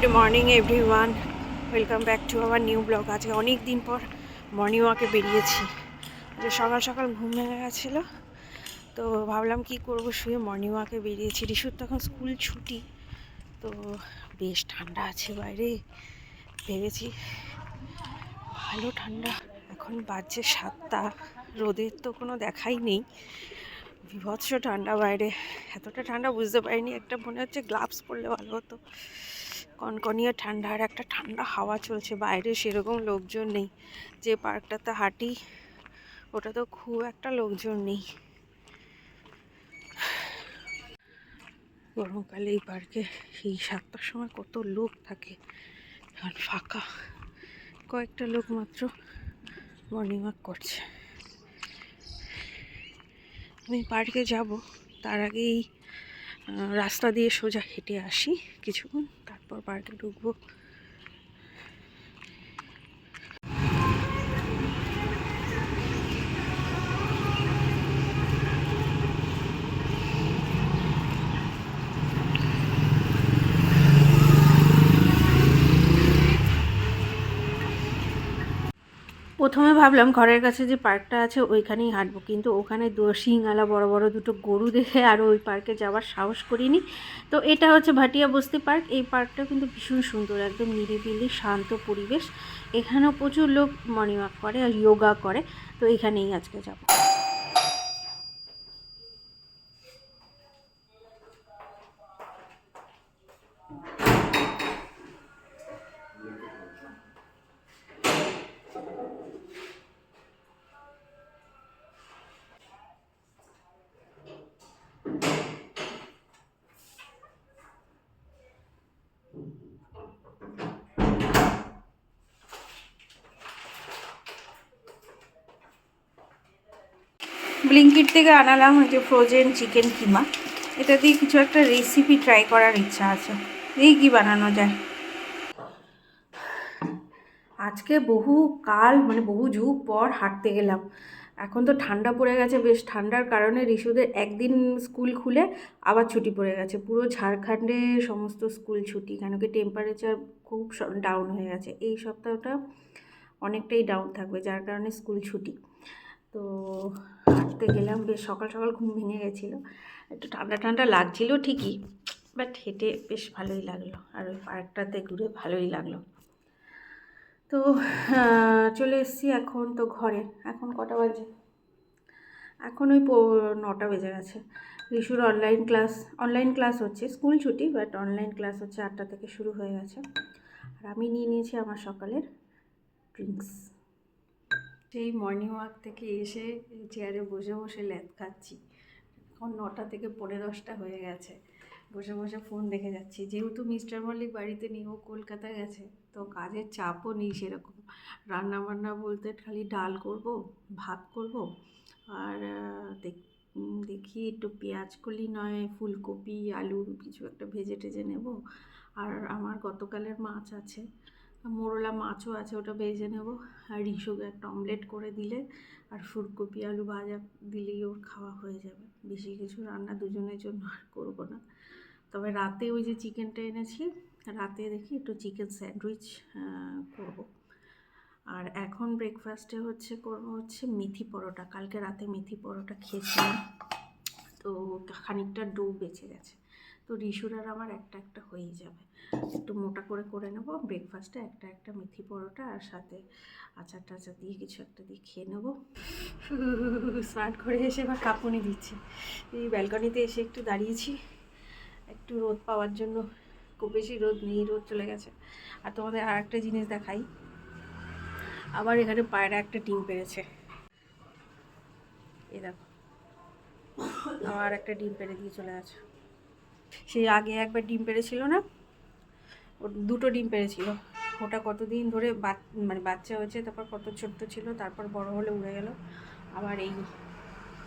Good morning everyone welcome back to our new blog আজকে অনেক দিন পর মর্নিং ওয়াকে বেরিয়েছি। যে সকাল সকাল ঘুম ভেঙে গেছিল, তো ভাবলাম কি করব, শুয়ে মর্নিং ওয়াকে বেরিয়েছি। রিশুর তখন স্কুল ছুটি, তো বেশ ঠান্ডা আছে বাইরে। ভেবেছি ভালো ঠান্ডা। এখন বাজছে সাতটা, রোদের তো কোনো দেখাই নেই। বিভৎস ঠান্ডা বাইরে। এতটা ঠান্ডা বুঝতে পারিনি, একটা মনে হচ্ছে গ্লাভস পরলে ভালো হতো। কনকনিয়ে ঠান্ডা আর একটা ঠান্ডা হাওয়া চলছে, বাইরে সেরকম লোকজন নেই। যে পার্কটাতে হাঁটি, ওটা তো খুব একটা লোকজন নেই। গরমকালে এই পার্কে এই সাতটার সময় কত লোক থাকে এখন ফাঁকা। কয়েকটা লোক মাত্র মর্নিং ওয়াক করছে। আমি পার্কে যাব, তার আগেই রাস্তা দিয়ে সোজা হেঁটে আসি কিছুক্ষণ। তারপর পার্কে ঢুকবো। প্রথমে ভাবলাম ঘরের কাছে যে পার্কটা আছে ওইখানেই হাঁটবো, কিন্তু ওখানে দু শিংআলা বড় বড় দুটো গরু দেখে আর ওই পার্কে যাওয়ার সাহস করিনি। তো এটা হচ্ছে ভাটিয়া বস্তি পার্ক, এই পার্কটা কিন্তু ভীষণ সুন্দর, একদম নিরিবিলি, শান্ত পরিবেশ। এখানেও প্রচুর লোক মর্নিং ওয়াক করে আর যোগা করে, তো এখানেই আজকে যাব। ব্লিঙ্কিট থেকে আনালাম হচ্ছে ফ্রোজেন চিকেন কিমা। এটা দিয়ে কিছু একটা রেসিপি ট্রাই করার ইচ্ছা আছে। এই কি বানানো যায়? আজকে বহু কাল মানে বহু যুগ পর হাঁটতে গেলাম। এখন তো ঠান্ডা পড়ে গেছে, বেশ ঠান্ডার কারণে রিশুদের একদিন স্কুল খুলে আবার ছুটি পড়ে গেছে। পুরো ঝাড়খণ্ডে সমস্ত স্কুল ছুটি, কেন কি টেম্পারেচার খুব ডাউন হয়ে গেছে। এই সপ্তাহটা অনেকটাই ডাউন থাকবে, যার কারণে স্কুল ছুটি। তো হাঁটতে গেলাম, বেশ সকাল সকাল ঘুম ভেঙে গেছিল। একটু ঠান্ডা ঠান্ডা লাগছিল ঠিকই বাট হেঁটে বেশ ভালোই লাগল আর ওই পার্কটাতে ঘুরে ভালোই লাগল। তো চলে এসেছি এখন তো ঘরে, এখন কটা বাজে? এখন ওই নটা বেজে গেছে। রিশুর অনলাইন ক্লাস অনলাইন ক্লাস হচ্ছে স্কুল ছুটি বাট অনলাইন ক্লাস হচ্ছে আটটা থেকে শুরু হয়ে গেছে। আর আমি নিয়ে নিয়েছি আমার সকালের ড্রিঙ্কস সেই মর্নিং ওয়াক থেকে এসে চেয়ারে বসে বসে ল্যাদ খাচ্ছি। এখন নটা থেকে পনেরো দশটা হয়ে গেছে। বসে বসে ফোন দেখে যাচ্ছি। যেহেতু মিস্টার মল্লিক বাড়িতে নেই, ও কলকাতা গেছে, তো কাজের চাপও নেই সেরকম। রান্না বান্না বলতে খালি ডাল করব, ভাত করব, আর দেখি একটু পেঁয়াজ কলি নয়, ফুলকপি, আলু, কিছু একটা ভেজে টেজে নেব। আর আমার গতকালের মাছ আছে। মোরলা মাছও আছে, ওটা ভেজে নেব। আর রিসুকে একটা অমলেট করে দিলে, আর ফুলকপি, আলু ভাজা দিলেই ওর খাওয়া হয়ে যাবে। বেশি কিছু রান্না দুজনের জন্য আর করব না। তবে রাতে ওই যে চিকেনটা এনেছি, রাতে দেখি একটু চিকেন স্যান্ডউইচ করব। আর এখন ব্রেকফাস্টে হচ্ছে, করব হচ্ছে মেথি পরোটা। কালকে রাতে মেথি পরোটা খেয়েছিলাম, তো খানিকটা ডো বেঁচে গেছে। তো রিসুর আর আমার একটা একটা হয়েই যাবে। একটু মোটা করে করে নেব ব্রেকফাস্টে একটা একটা মেথি পরোটা আর সাথে আচার টাচার দিয়ে কিছু একটা দিয়ে খেয়ে নেব। স্নান করে এসে এবার কাঁপুনি দিচ্ছে। এই ব্যালকনিতে এসে একটু দাঁড়িয়েছি। একটু রোদ পাওয়ার জন্য খুব বেশি রোদ নেই, রোদ চলে গেছে। আর তোমাদের আর একটা জিনিস দেখাই। আবার এখানে পায়রা একটা ডিম পেড়েছে এই দেখো, আবার একটা ডিম পেরে দিয়ে চলে গেছে। সেই আগে একবার ডিম পেড়েছিল না? দুটো ডিম পেড়েছিল ওটা কতদিন ধরে মানে বাচ্চা হয়েছে, তারপর কত ছোট্ট ছিল, তারপর বড় হলে উড়ে গেল। আবার এই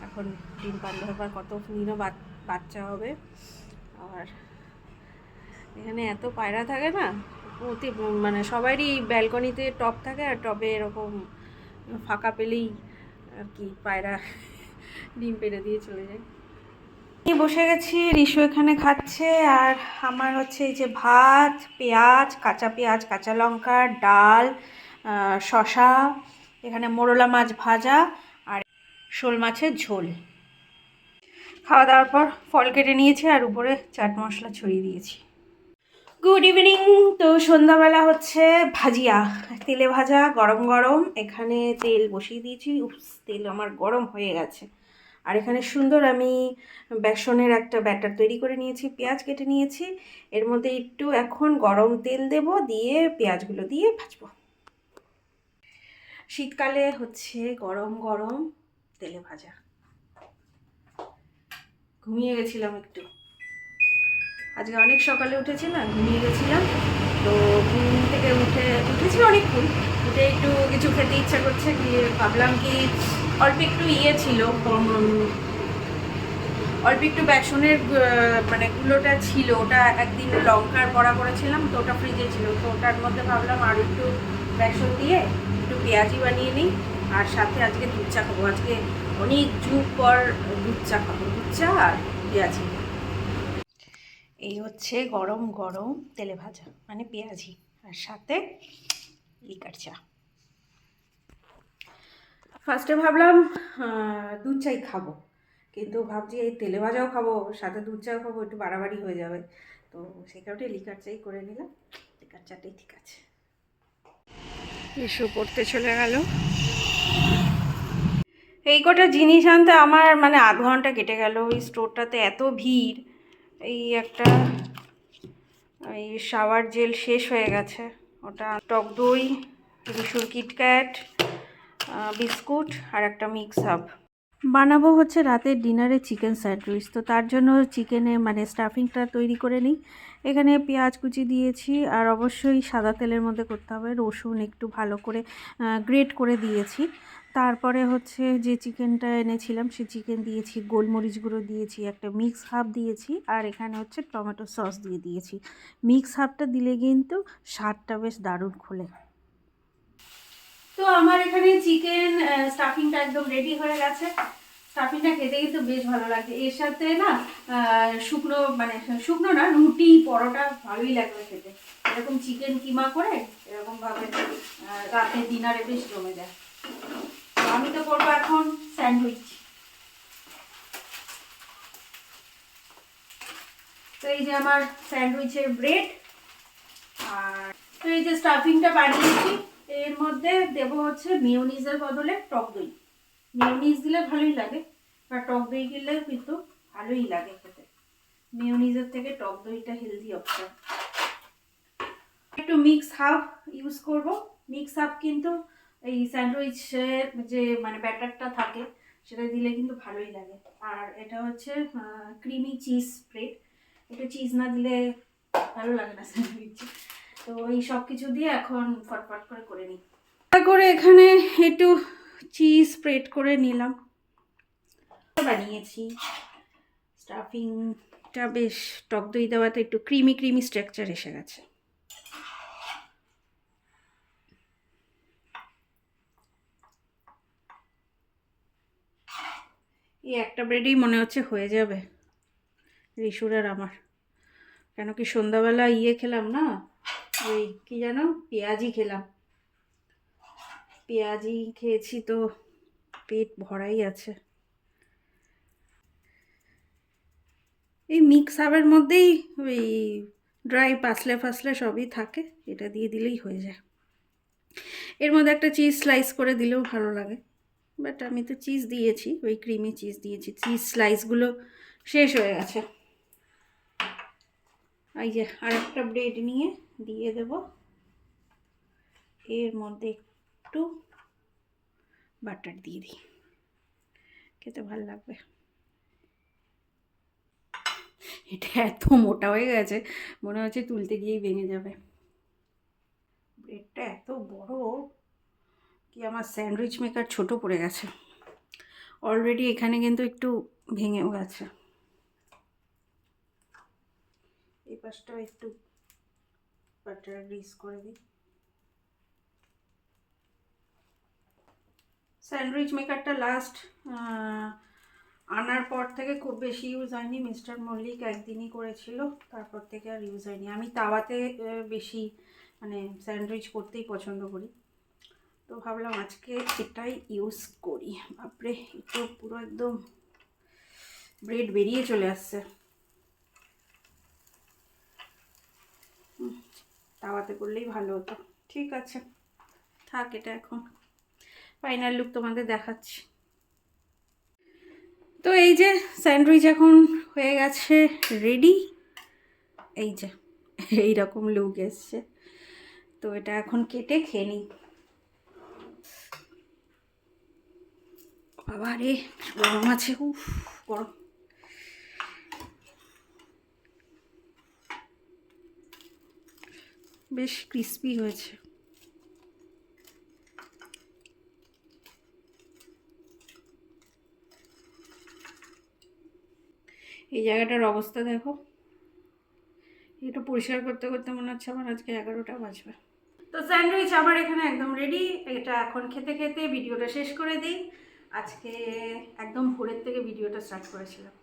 এখন ডিম পারলে আবার কত দিনও বাচ্চা হবে। আর এখানে এত পায়রা থাকে না প্রতি মানে সবারই ব্যালকনিতে টব থাকে, আর টবে এরকম ফাঁকা পেলেই আর কি পায়রা ডিম পেড়ে দিয়ে চলে যায়। বসে গেছি, রিশু এখানে খাচ্ছে, আর আমার হচ্ছে এই যে ভাত, পেঁয়াজ, কাঁচা পেঁয়াজ, কাঁচা লঙ্কা, ডাল শশা এখানে মোরলা মাছ ভাজা আর শোল মাছের ঝোল। খাওয়া দাওয়ার পর ফল কেটে নিয়েছি আর উপরে চাট মশলা ছড়িয়ে দিয়েছি। Good evening! তো সন্ধ্যাবেলা হচ্ছে ভাজিয়া, তেলে ভাজা, গরম গরম, এখানে তেল বসিয়ে দিয়েছি। তেল আমার গরম হয়ে গেছে। আর এখানে সুন্দর আমি বেসনের একটা ব্যাটার তৈরি করে নিয়েছি, পেঁয়াজ কেটে নিয়েছি। এর মধ্যে একটু এখন গরম তেল দেব, দিয়ে পেঁয়াজগুলো দিয়ে ভাজবো। শীতকালে হচ্ছে গরম গরম তেলে ভাজা। ঘুমিয়ে গেছিলাম একটু। আজকে অনেক সকালে উঠেছি না, ঘুমিয়ে গেছিলাম। তো ঘুম থেকে উঠে, উঠেছি অনেকক্ষণ। উঠে একটু কিছু খেতে ইচ্ছা করছে, গিয়ে ভাবলাম কি অল্প একটু ইয়ে ছিল অল্প একটু বেসনের মানে গুলোটা ছিল, ওটা একদিন লঙ্কার বড়া করেছিলাম, তো ওটা ফ্রিজে ছিল, তো ওটার মধ্যে ভাবলাম আর একটু বেসন দিয়ে একটু পেঁয়াজি বানিয়ে নিই, আর সাথে আজকে দুধ চা খাব। আজকে অনেক যুগ পর দুধ চা খাব দুধ চা আর পেঁয়াজি। এই হচ্ছে গরম গরম তেলে ভাজা মানে পেঁয়াজি, আর সাথে লিকার চা। ফার্স্টে ভাবলাম দুধ চাই খাব। কিন্তু ভাবছি এই তেলে ভাজাও খাব, সাথে দুধ চাও খাব, একটু বাড়াবাড়ি হয়ে যাবে। তো সেই কারণে লিকার চাই করে নিলাম। লিকার চাটাই ঠিক আছে। ইস্যু পড়তে চলে গেল। এই কটা জিনিস আনতে আমার মানে আধ ঘণ্টা কেটে গেল। ওই স্টোরটাতে এত ভিড়। এই একটা, এই শাওয়ার জেল শেষ হয়ে গেছে। ওটা টক দই রিসুর কিটক্যাট বিস্কুট আর একটা মিক্স আপ বানাবো হচ্ছে রাতের ডিনারে চিকেন স্যান্ডউইচ তো তার জন্য চিকেনে মানে স্টাফিংটা তৈরি করে নিই। এখানে পেঁয়াজ কুচি দিয়েছি আর অবশ্যই সাদা তেলের মধ্যে করতে হবে। রসুন একটু ভালো করে গ্রেট করে দিয়েছি। তারপরে হচ্ছে যে চিকেনটা এনেছিলাম, সে চিকেন দিয়েছি, গোলমরিচ গুঁড়ো দিয়েছি, একটা মিক্স হাফ দিয়েছি আর এখানে হচ্ছে টমেটো সস দিয়ে দিয়েছি। মিক্স হাফটা দিলে কিন্তু স্বাদটা বেশ দারুণ খোলে। তো আমার এখানে চিকেন স্টাফিংটা একদম রেডি হয়ে গেছে। স্টাফিংটা খেতে কিন্তু বেশ ভালো লাগে এর সাথে না শুকনো মানে শুকনো না রুটি পরোটা ভালোই লাগবে খেতে। এরকম চিকেন কিমা করে এরকম ভাবে আহ, রাতের ডিনারে বেশ জমে যায়। আমি তো করব এখন স্যান্ডউইচ। তো এই যে আমার স্যান্ডউইচের ব্রেড আর তো এই যে স্টাফিংটা বানিয়েছি এর মধ্যে দেবো হচ্ছে মিওনিজের বদলে টক দই। মিওনিজ দিলে ভালোই লাগে, বা টক দই দিলে কিন্তু ভালোই লাগে খেতে। মিওনিজের থেকে টক দইটা হেলদি অপশন একটু মিক্স হাফ ইউজ করব। মিক্স হাফ কিন্তু এই স্যান্ডউইচের যে মানে ব্যাটারটা থাকে, সেটা দিলে কিন্তু ভালোই লাগে। আর এটা হচ্ছে ক্রিমি চিজ স্প্রেড একটু চিজ না দিলে ভালো লাগে না স্যান্ডউইচ। তো এই সব কিছু দিয়ে এখন ফটফট করে করে নিই। করে এখানে একটু চিজ স্প্রেড করে নিলাম। বানিয়েছি। স্টাফিংটা বেশ টক দই দেওয়াতে একটু ক্রিমি ক্রিমি স্ট্রাকচার এসে গেছে। এই একটা ব্রেডেই মনে হচ্ছে হয়ে যাবে। রিসুর আর আমার। কেন কি সন্ধ্যাবেলা ইয়ে খেলাম না? ওই কি যেন পেঁয়াজি খেলাম। পেঁয়াজি খেয়েছি তো, পেট ভরাই আছে। এই মিক্স আপের মধ্যেই ওই ড্রাই পাসলে ফাসলে সবই থাকে, এটা দিয়ে দিলেই হয়ে যায়। এর মধ্যে একটা চিজ স্লাইস করে দিলেও ভালো লাগে। বাট আমি তো চিজ দিয়েছি, ওই ক্রিমি চিজ দিয়েছি। চিজ স্লাইসগুলো শেষ হয়ে গেছে। এই যে আর একটা ব্রেড নিয়ে দিয়ে দেব। এর মধ্যে একটু বাটার দিয়ে দিই। খেতে ভালো লাগবে। এটা এত মোটা হয়ে গেছে, মনে হচ্ছে তুলতে গিয়েই ভেঙে যাবে। ব্রেডটা এত বড় কি আমার স্যান্ডউইচ মেকার ছোট পড়ে গেছে। অলরেডি এখানে কিন্তু একটু ভেঙেও গেছে এই পাশটাও একটু বাটার গ্রিস করে দিই। স্যান্ডউইচ মেকারটা লাস্ট আনার পর থেকে খুব বেশি ইউজ হয়নি। মিস্টার মল্লিক একদিনই করেছিল, তারপর থেকে আর ইউজ হয়নি। আমি তাওয়াতে বেশি মানে স্যান্ডউইচ করতেই পছন্দ করি। তো ভাবলাম আজকে এটাই ইউজ করি। বাপরে এটা পুরো একদম ব্রেড বেরিয়ে চলে আসছে। তাওয়াতে করলেই ভালো হতো। ঠিক আছে, থাক এটা এখন। ফাইনাল লুক তোমাদের দেখাচ্ছি। তো এই যে স্যান্ডউইচ এখন হয়ে গেছে রেডি এই যে এই রকম লুক এসছে। তো এটা এখন কেটে খেয়ে নিই। বাবা রে গরম আছে, উফ, গরম। বেশ ক্রিস্পি হয়েছে। এই জায়গাটার অবস্থা দেখো। এটা পরিষ্কার করতে করতে মনে হচ্ছে আমার আজকে এগারোটা বাজবে। তো স্যান্ডউইচ আমার এখানে একদম রেডি এটা এখন খেতে খেতে ভিডিওটা শেষ করে দিই। আজকে একদম ভোরের থেকে ভিডিওটা স্টার্ট করেছিলাম।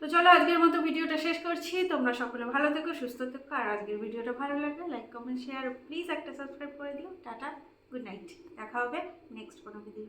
তো চলো আজকের মতো ভিডিওটা শেষ করছি। তোমরা সকলে ভালো থেকো, সুস্থ থেকো। আর আজকের ভিডিওটা ভালো লাগলে লাইক কমেন্ট শেয়ার প্লিজ একটা সাবস্ক্রাইব করে দিও। টাটা গুড নাইট দেখা হবে নেক্সট কোনো ভিডিও